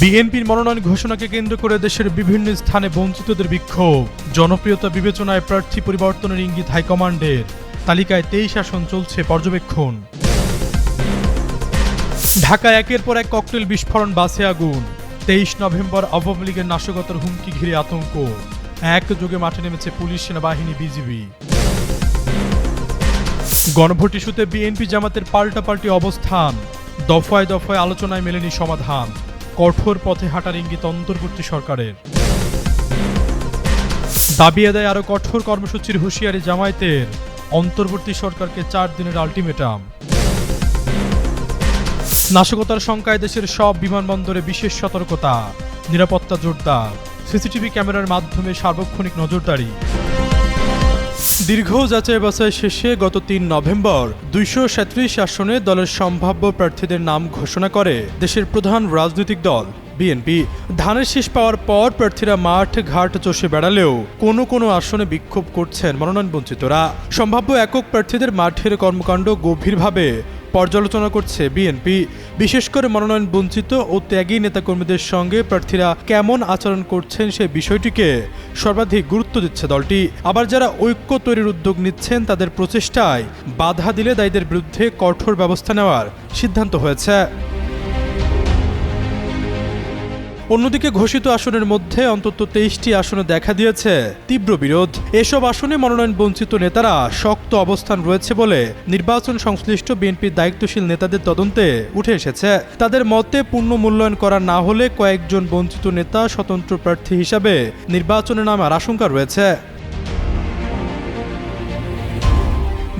বিএনপির মনোনয়ন ঘোষণাকে কেন্দ্র করে দেশের বিভিন্ন স্থানে বঞ্চিতদের বিক্ষোভ। জনপ্রিয়তা বিবেচনায় প্রার্থী পরিবর্তনের ইঙ্গিত হাইকমান্ডের। তালিকায় তেইশ আসন চলছে পর্যবেক্ষণ। ঢাকায় একের পর এক ককটেল বিস্ফোরণ বাসে আগুন। তেইশ নভেম্বর আওয়ামী লীগের নাশকতার হুমকি ঘিরে আতঙ্ক। একযোগে মাঠে নেমেছে পুলিশ, সেনাবাহিনী, বিজিবি। গণভোট ইস্যুতে বিএনপি জামাতের পাল্টাপাল্টি অবস্থান। দফায় দফায় আলোচনায় মেলেনি সমাধান। কঠোর পথে হাঁটার ইঙ্গিত অন্তর্বর্তী সরকারের। দাবি আদায় আরও কঠোর কর্মসূচির হুঁশিয়ারি জামায়াতের। অন্তর্বর্তী সরকারকে চার দিনের আলটিমেটাম। নাশকতার শঙ্কায় দেশের সব বিমানবন্দরে বিশেষ সতর্কতা। নিরাপত্তা জোরদার। সিসিটিভি ক্যামেরার মাধ্যমে সার্বক্ষণিক নজরদারি। দীর্ঘ যাচাই বাছাই শেষে গত তিন নভেম্বর দুইশো সাঁত্রিশ আসনে দলের সম্ভাব্য প্রার্থীদের নাম ঘোষণা করে দেশের প্রধান রাজনৈতিক দল, বিএনপি। ধানের শেষ পাওয়ার পর প্রার্থীরা মাঠ ঘাট চষে বেড়ালেও কোনো কোনো আসনে বিক্ষোভ করছেন মনোনয়ন বঞ্চিতরা সম্ভাব্য একক প্রার্থীদের মাঠের কর্মকাণ্ড গভীরভাবে পর্যালোচনা করছে বিএনপি বিশেষ করে মনোনয়ন বঞ্চিত ও ত্যাগী নেতাকর্মীদের সঙ্গে প্রার্থীরা কেমন আচরণ করছেন সে বিষয়টিকে সর্বাধিক গুরুত্ব দিচ্ছে দলটি। আবার যারা ঐক্য তৈরির উদ্যোগ নিচ্ছেন, তাদের প্রচেষ্টায় বাধা দিলে দায়ীদের বিরুদ্ধে কঠোর ব্যবস্থা নেওয়ার সিদ্ধান্ত হয়েছে। অন্যদিকে ঘোষিত আসনের মধ্যে অন্তত তেইশটি আসনে দেখা দিয়েছে তীব্র বিরোধ। এসব আসনে মনোনয়ন বঞ্চিত নেতারা শক্ত অবস্থান রয়েছে বলে নির্বাচন সংশ্লিষ্ট বিএনপির দায়িত্বশীল নেতাদের তদন্তে উঠে এসেছে। তাদের মতে পূর্ণ মূল্যায়ন করা না হলে কয়েকজন বঞ্চিত নেতা স্বতন্ত্র প্রার্থী হিসাবে নির্বাচনে নামার আশঙ্কা রয়েছে।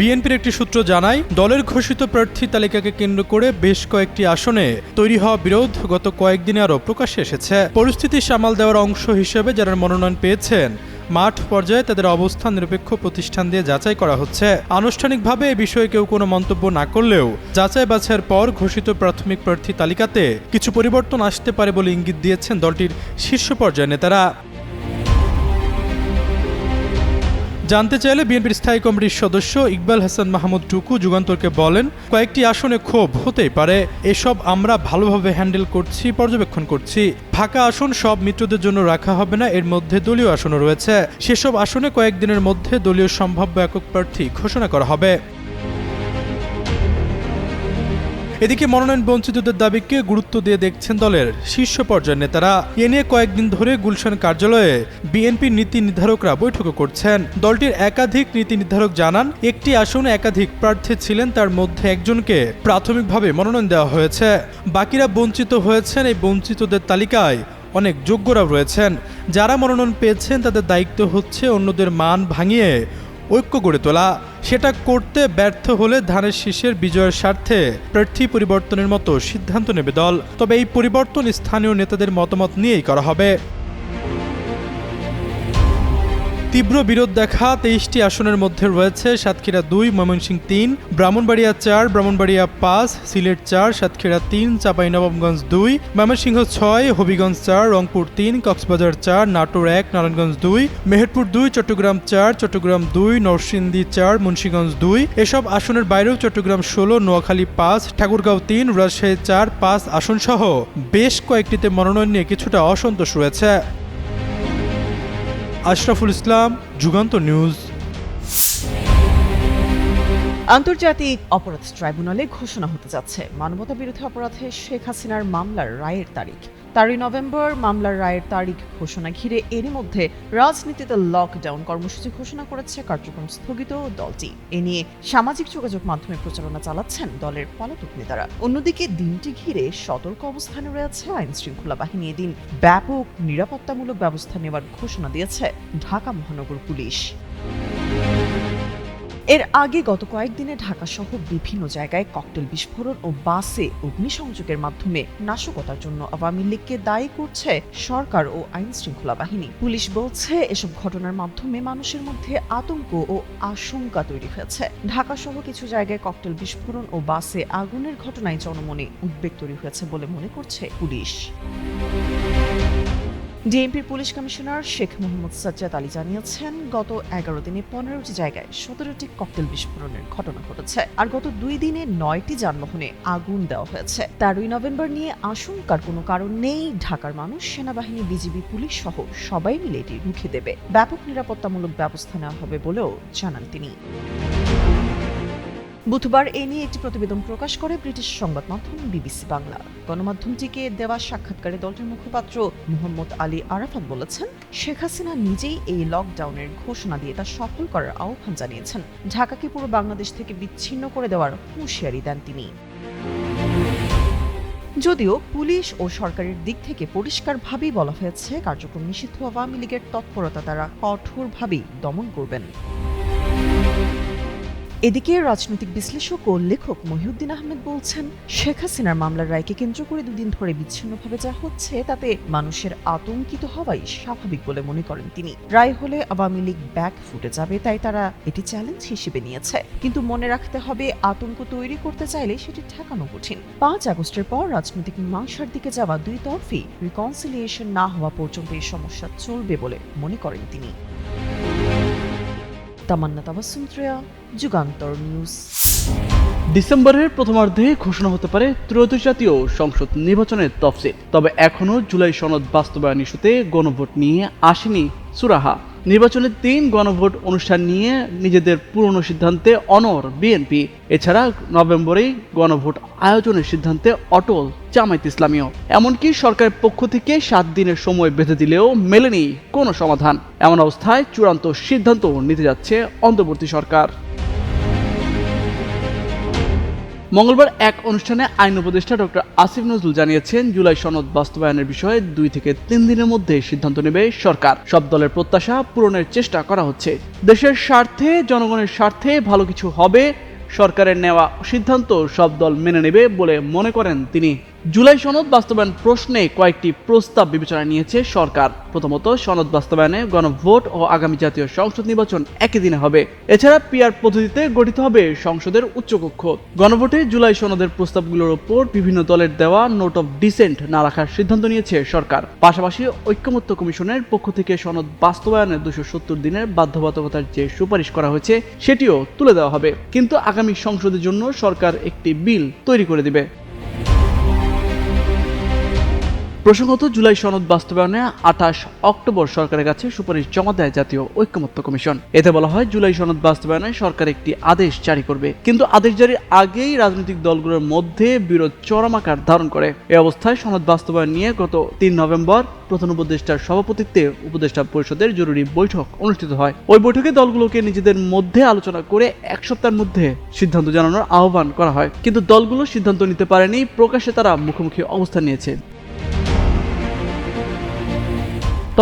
বিএনপির একটি সূত্র জানায়, দলের ঘোষিত প্রার্থী তালিকাকে কেন্দ্র করে বেশ কয়েকটি আসনে তৈরি হওয়া বিরোধ গত কয়েকদিনে আরও প্রকাশ্যে এসেছে। পরিস্থিতি সামাল দেওয়ার অংশ হিসেবে যারা মনোনয়ন পেয়েছেন, মাঠ পর্যায়ে তাদের অবস্থান নিরপেক্ষ প্রতিষ্ঠান দিয়ে যাচাই করা হচ্ছে। আনুষ্ঠানিকভাবে এ বিষয়ে কেউ কোনো মন্তব্য না করলেও যাচাই বাছাইয়ের পর ঘোষিত প্রাথমিক প্রার্থী তালিকাতে কিছু পরিবর্তন আসতে পারে বলে ইঙ্গিত দিয়েছেন দলটির শীর্ষ পর্যায়ের নেতারা। জানতে চাইলে বিএনপির স্থায়ী কমিটির সদস্য ইকবাল হাসান মাহমুদ টুকু যুগান্তরকে বলেন, কয়েকটি আসনে ক্ষোভ হতেই পারে। এসব আমরা ভালোভাবে হ্যান্ডেল করছি, পর্যবেক্ষণ করছি। ফাঁকা আসন সব মিত্রদের জন্য রাখা হবে না, এর মধ্যে দলীয় আসনও রয়েছে। সেসব আসনে কয়েকদিনের মধ্যে দলীয় সম্ভাব্য একক প্রার্থী ঘোষণা করা হবে। এদিকে মনোনয়ন বঞ্চিতদের দাবিকে গুরুত্ব দিয়ে দেখছেন দলের শীর্ষ পর্যায়ের নেতারা। এ নিয়ে কয়েকদিন ধরে গুলশান কার্যালয়ে বিএনপির নীতি নির্ধারকরা বৈঠকও করছেন। দলটির একাধিক নীতি নির্ধারক জানান, একটি আসনে একাধিক প্রার্থী ছিলেন, তার মধ্যে একজনকে প্রাথমিকভাবে মনোনয়ন দেওয়া হয়েছে। বাকিরা বঞ্চিত হয়েছেন, এই বঞ্চিতদের তালিকায় অনেক যোগ্যরাও রয়েছেন। যারা মনোনয়ন পেয়েছেন, তাদের দায়িত্ব হচ্ছে অন্যদের মান ভাঙিয়ে ঐক্য গড়ে তোলা। সেটা করতে ব্যর্থ হলে ধানের শীষের বিজয়ের স্বার্থে প্রার্থী পরিবর্তনের মতো সিদ্ধান্ত নেবে দল। তবে এই পরিবর্তন স্থানীয় নেতাদের মতামত নিয়েই করা হবে। তীব্র বিরোধ দেখা তেইশটি আসনের মধ্যে রয়েছে সাতক্ষীরা দুই ময়মনসিংহ তিন, ব্রাহ্মণবাড়িয়া চার, ব্রাহ্মণবাড়িয়া পাঁচ, সিলেট চার, সাতক্ষীরা তিন চাঁপাইনবাবগঞ্জ দুই, ময়মনসিংহ ছয়, হবিগঞ্জ চার, রংপুর তিন, কক্সবাজার চার, নাটোর এক, নারায়ণগঞ্জ দুই, মেহেরপুর দুই, চট্টগ্রাম চার, চট্টগ্রাম দুই, নরসিংদী চার, মুন্সীগঞ্জ দুই, এসব আসনের বাইরেও চট্টগ্রাম ষোলো, নোয়াখালী পাঁচ, ঠাকুরগাঁও তিন, রাজশাহী চার, পাঁচ আসনসহ বেশ কয়েকটিতে মনোনয়ন নিয়ে কিছুটা অসন্তোষ রয়েছে। আশরাফুল ইসলাম, যুগান্ত নিউজ। আন্তর্জাতিক অপরাধ ট্রাইব্যুনালে ঘোষণা হতে যাচ্ছে। মানবতা বিরোধী অপরাধে শেখ হাসিনার মামলার রায়ের তারিখ। তেরোই নভেম্বর মামলার রায়ের তারিখ ঘোষণা ঘিরে এরই মধ্যে রাজনীতিতে লকডাউন কর্মসূচি ঘোষণা করেছে কার্যক্রম স্থগিত দলটি। এ নিয়ে সামাজিক যোগাযোগ মাধ্যমে প্রচারণা চালাচ্ছেন দলের পলাতক নেতারা। অন্যদিকে দিনটি ঘিরে সতর্ক অবস্থানে রয়েছে আইন শৃঙ্খলা বাহিনী। এদিন ব্যাপক নিরাপত্তামূলক ব্যবস্থা নেওয়ার ঘোষণা দিয়েছে ঢাকা মহানগর পুলিশ। এর আগে গত কয়েকদিনে ঢাকা সহ বিভিন্ন জায়গায় ককটেল বিস্ফোরণ ও বাসে অগ্নিসংযোগের মাধ্যমে নাশকতার জন্য আওয়ামী লীগকে দায়ী করছে সরকার ও আইন শৃঙ্খলা বাহিনী। পুলিশ বলছে, এসব ঘটনার মাধ্যমে মানুষের মধ্যে আতঙ্ক ও আশঙ্কা তৈরি হয়েছে। ঢাকা সহ কিছু জায়গায় ককটেল বিস্ফোরণ ও বাসে আগুনের ঘটনায় জনমনে উদ্বেগ তৈরি হয়েছে বলে মনে করছে পুলিশ। ডিএমপির পুলিশ কমিশনার শেখ মোহাম্মদ সাজ্জাদ আলী জানিয়েছেন, গত এগারো দিনে পনেরোটি জায়গায় সতেরোটি ককটেল বিস্ফোরণের ঘটনা ঘটেছে আর গত দুই দিনে নয়টি যানবাহনে আগুন দেওয়া হয়েছে। তেরোই নভেম্বর নিয়ে আশঙ্কার কোনো কারণ নেই, ঢাকার মানুষ, সেনাবাহিনী, বিজিবি, পুলিশ সহ সবাই মিলে এটি রুখে দেবে। ব্যাপক নিরাপত্তামূলক ব্যবস্থা নেওয়া হবে বলেও জানান তিনি। বুধবার এ নিয়ে একটি প্রতিবেদন প্রকাশ করে ব্রিটিশ সংবাদ মাধ্যম বিবিসি বাংলা। গণমাধ্যমটিকে দেওয়া সাক্ষাৎকারে দলটির মুখপাত্র মোহাম্মদ আলী আরাফাত বলেছেন, শেখ হাসিনা নিজেই এই লকডাউনের ঘোষণা দিয়ে তা সফল করার আহ্বান জানিয়েছেন। ঢাকাকে পুরো বাংলাদেশ থেকে বিচ্ছিন্ন করে দেওয়ার হুঁশিয়ারি দেন তিনি। যদিও পুলিশ ও সরকারের দিক থেকে পরিষ্কারভাবেই বলা হয়েছে, কার্যক্রম নিষিদ্ধ আওয়ামী লীগের তৎপরতা তারা কঠোরভাবেই দমন করবেন। এদিকে রাজনৈতিক বিশ্লেষক ও লেখক মহিউদ্দিন আহমেদ বলছেন, শেখ হাসিনার মামলার রায়কে কেন্দ্র করে দুদিন ধরে বিচ্ছিন্নভাবে যা হচ্ছে তাতে মানুষের আতঙ্কিত হওয়াই স্বাভাবিক বলে মনে করেন তিনি। রায় হলে আওয়ামী লীগ ব্যাক ফুটে যাবে, তাই তারা এটি চ্যালেঞ্জ হিসেবে নিয়েছে। কিন্তু মনে রাখতে হবে, আতঙ্ক তৈরি করতে চাইলে সেটি ঠেকানো কঠিন। পাঁচ আগস্টের পর রাজনৈতিক মীমাংসার দিকে যাওয়া দুই তরফই রিকনসিলিয়েশন না হওয়া পর্যন্ত এই সমস্যা চলবে বলে মনে করেন তিনি। তামান্না তাবাসুম ত্রেয়া যুগান্তর নিউজ। ডিসেম্বরের প্রথমার্ধে ঘোষণা হতে পারে ত্রয়োদশ জাতীয় সংসদ নির্বাচনের তফসিল। তবে এখনও জুলাই সনদ বাস্তবায়ন ইস্যুতে গণভোট নিয়ে আসেনি সুরাহা। নির্বাচনের তিন গণভোট অনুষ্ঠান নিয়ে নিজেদের পুরনো সিদ্ধান্তে অনর বিএনপি। এছাড়া নভেম্বরেই গণভোট আয়োজনের সিদ্ধান্তে অটল জামায়াত ইসলামীও। এমনকি সরকারের পক্ষ থেকে সাত দিনের সময় বেঁধে দিলেও মেলেনি কোনো সমাধান। এমন অবস্থায় চূড়ান্ত সিদ্ধান্ত নিতে যাচ্ছে অন্তর্বর্তী সরকার। মঙ্গলবার এক অনুষ্ঠানে আইন উপদেষ্টা ডক্টর আসিফ নজরুল জানিয়েছেন, জুলাই সনদ বাস্তবায়নের বিষয়ে দুই থেকে তিন দিনের মধ্যে সিদ্ধান্ত নেবে সরকার। সব দলের প্রত্যাশা পূরণের চেষ্টা করা হচ্ছে। দেশের স্বার্থে, জনগণের স্বার্থে ভালো কিছু হবে, সরকারের নেওয়া সিদ্ধান্ত সব দল মেনে নেবে বলে মনে করেন তিনি। জুলাই সনদ বাস্তবায়ন প্রশ্নে কয়েকটি প্রস্তাব বিবেচনা নিয়েছে সরকার। প্রথমত, সনদ বাস্তবায়নে গণভোট ও আগামী জাতীয় সংসদ নির্বাচন একই দিনে হবে। এছাড়া পিআর পদ্ধতিতে গঠিত হবে সংসদের উচ্চকক্ষ। গণভোটে জুলাই সনদের প্রস্তাবগুলোর ওপর বিভিন্ন দলের দেওয়া নোট অফ ডিসেন্ট না রাখার সিদ্ধান্ত নিয়েছে সরকার। পাশাপাশি ঐক্যমত্য কমিশনের পক্ষ থেকে সনদ বাস্তবায়নের দুশো সত্তর দিনের বাধ্যবাধকতার যে সুপারিশ করা হয়েছে, সেটিও তুলে দেওয়া হবে। কিন্তু আগামী সংসদের জন্য সরকার একটি বিল তৈরি করে দিবে। প্রসঙ্গত জুলাই সনদ বাস্তবায়নে আঠাশ অক্টোবর সরকারের কাছে সুপারিশ জমা দেয় জাতীয় ঐক্যমত্য কমিশন। এতে বলা হয়, জুলাই সনদ বাস্তবায়নে সরকার একটি আদেশ জারি করবে, কিন্তু আদেশ জারির আগেই রাজনৈতিক দলগুলোর মধ্যে বিরোধ চরম আকার ধারণ করে। এ অবস্থায় সনদ বাস্তবায়ন নিয়ে গত তিন নভেম্বর প্রধান উপদেষ্টার সভাপতিত্বে উপদেষ্টা পরিষদের জরুরি বৈঠক অনুষ্ঠিত হয়। ওই বৈঠকে দলগুলোকে নিজেদের মধ্যে আলোচনা করে এক সপ্তাহের মধ্যে সিদ্ধান্ত জানানোর আহ্বান করা হয়। কিন্তু দলগুলো সিদ্ধান্ত নিতে পারেনি, প্রকাশ্যে তারা মুখোমুখি অবস্থান নিয়েছে।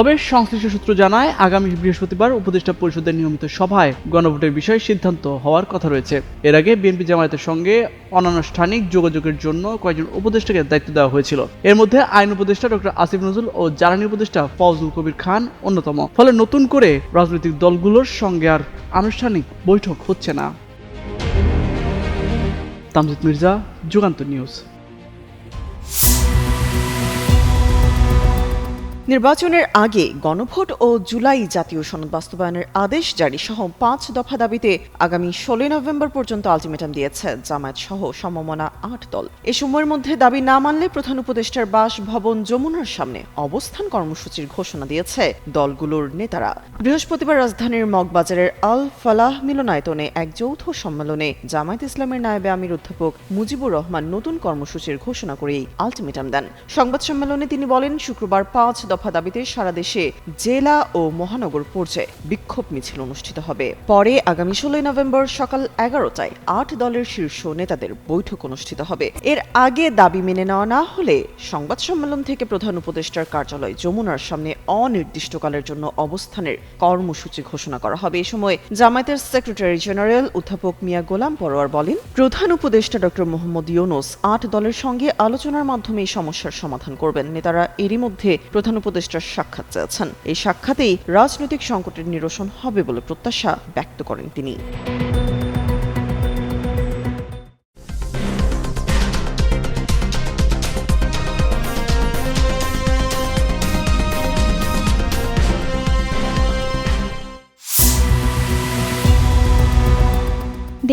তবে সংশ্লিষ্ট সূত্র জানায়, আগামী বৃহস্পতিবার উপদেষ্টা পরিষদের নিয়মিত সভায় গণভোটের বিষয়ে সিদ্ধান্ত হওয়ার কথা রয়েছে। এর আগে বিএনপি জামায়াতের সঙ্গে অনানুষ্ঠানিক যোগাযোগের জন্য কয়েকজন উপদেষ্টাকে দায়িত্ব দেওয়া হয়েছিল। এর মধ্যে আইন উপদেষ্টা ডক্টর আসিফ নজরুল ও জ্বালানি উপদেষ্টা ফজলুল কবির খান অন্যতম। ফলে নতুন করে রাজনৈতিক দলগুলোর সঙ্গে আর আনুষ্ঠানিক বৈঠক হচ্ছে না। তামজিদ মির্জা, যুগান্ত নিউজ। নির্বাচনের আগে গণভোট ও জুলাই জাতীয় সনদ বাস্তবায়নের আদেশ জারি সহ পাঁচ দফা দাবিতে আগামী ষোলোই নভেম্বর পর্যন্ত আলটিমেটাম দিয়েছে জামায়াত সহ সমমনা আট দল। এ সময়ের মধ্যে দাবি না মানলে প্রধান উপদেষ্টার বাসভবন যমুনার সামনে অবস্থান কর্মসূচির ঘোষণা দিয়েছে দলগুলোর নেতারা। বৃহস্পতিবার রাজধানীর মগবাজারের আল ফালাহ মিলনায়তনে এক যৌথ সম্মেলনে জামায়াত ইসলামের নায়েবে আমির অধ্যাপক মুজিবুর রহমান নতুন কর্মসূচির ঘোষণা করেই আলটিমেটাম দেন। সংবাদ সম্মেলনে তিনি বলেন, শুক্রবার পাঁচ দফা দাবিতে সারা দেশে জেলা ও মহানগর পর্যায়ে বিক্ষোভ মিছিল অনুষ্ঠিত হবে। পরে আগামী ষোলোই নভেম্বর সকাল এগারোটায় আট দলের শীর্ষ নেতাদের বৈঠক অনুষ্ঠিত হবে। এর আগে দাবি মেনে নেওয়া না হলে সংবাদ সম্মেলন থেকে প্রধান উপদেষ্টার কার্যালয় যমুনার সামনে অনির্দিষ্টকালের জন্য অবস্থানের কর্মসূচি ঘোষণা করা হবে। এ সময় জামায়াতের সেক্রেটারি জেনারেল অধ্যাপক মিয়া গোলাম পরোয়ার বলেন, প্রধান উপদেষ্টা ডক্টর মোহাম্মদ ইউনুস আট দলের সঙ্গে আলোচনার মাধ্যমে সমস্যার সমাধান করবেন। নেতারা এরই মধ্যে প্রধান উপদেষ্টার সাক্ষাৎ চেয়েছেন। এই সাক্ষাতেই রাজনৈতিক সংকটের নিরসন হবে বলে প্রত্যাশা ব্যক্ত করেন তিনি।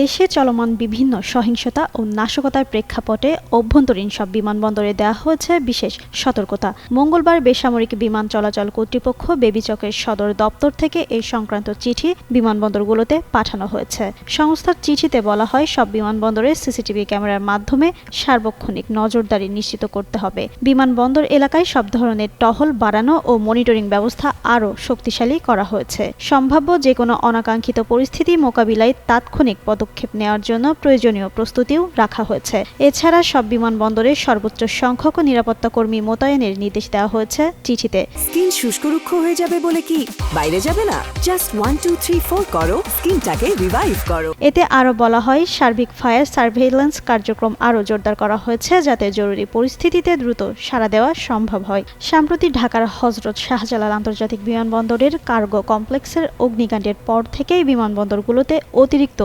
দেশে চলমান বিভিন্ন সহিংসতা ও নাশকতার প্রেক্ষাপটে অভ্যন্তরীণ সব বিমানবন্দরে দেওয়া হয়েছে বিশেষ সতর্কতা। মঙ্গলবার বেসামরিক বিমান চলাচল কর্তৃপক্ষ বেবিচকের সদর দপ্তর থেকে এই সংক্রান্ত চিঠি বিমানবন্দরগুলোতে পাঠানো হয়েছে। সংস্থার চিঠিতে বলা হয়, সব বিমানবন্দরে সিসিটিভি ক্যামেরার মাধ্যমে সার্বক্ষণিক নজরদারি নিশ্চিত করতে হবে। বিমানবন্দর এলাকায় সব ধরনের টহল বাড়ানো ও মনিটরিং ব্যবস্থা আরও শক্তিশালী করা হয়েছে। সম্ভাব্য যে কোনো অনাকাঙ্ক্ষিত পরিস্থিতি মোকাবিলায় তাৎক্ষণিক পদক্ষেপ নেওয়ার জন্য প্রয়োজনীয় প্রস্তুতিও রাখা হয়েছে। এছাড়া সব বিমানবন্দরে সর্বোচ্চ সংখ্যক নিরাপত্তা কর্মী মোতায়েনের নির্দেশ দেওয়া হয়েছে চিঠিতে। স্কিন শুষ্করুক্ষ হয়ে যাবে বলে কি? বাইরে যাবে না? Just one two three four করো। স্কিনটাকে রিভাইভ করো। এতে আরও বলা হয় সার্বিক ফায়ার সার্ভেইলেন্স কার্যক্রম আরও জোরদার করা হয়েছে যাতে জরুরি পরিস্থিতিতে দ্রুত সাড়া দেওয়া সম্ভব হয়। সম্প্রতি ঢাকার হজরত শাহজালাল আন্তর্জাতিক বিমানবন্দরের কার্গো কমপ্লেক্সের অগ্নিকাণ্ডের পর থেকেই বিমানবন্দরগুলোতে অতিরিক্ত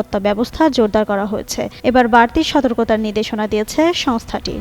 নিরাপত্তা ব্যবস্থা জোরদার করা হয়েছে। এবার বাড়তি সতর্কতার নির্দেশনা দিয়েছে সংস্থাটি।